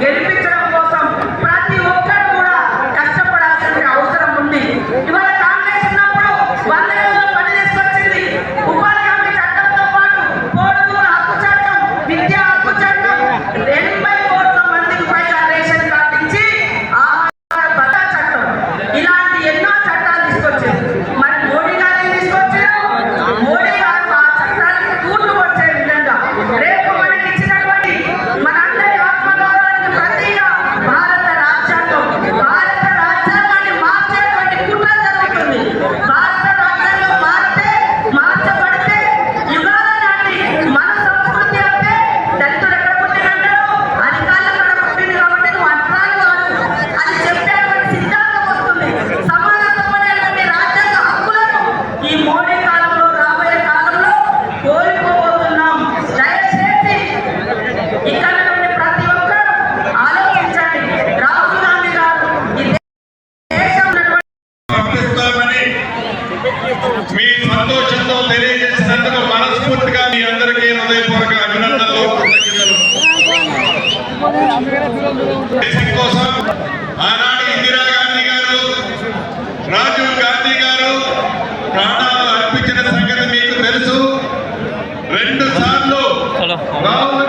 எந்த మీ సంతోషంతో తెలియజేసినందుకు మనస్ఫూర్తిగా మీ అందరికీ హృదయపూర్వక అభినందనలు. ఆనాడు ఇందిరాగాంధీ గారు రాజీవ్ గాంధీ గారు ప్రాణాలు అర్పించిన సంగతి మీకు తెలుసు. రెండు సార్లు రాహుల్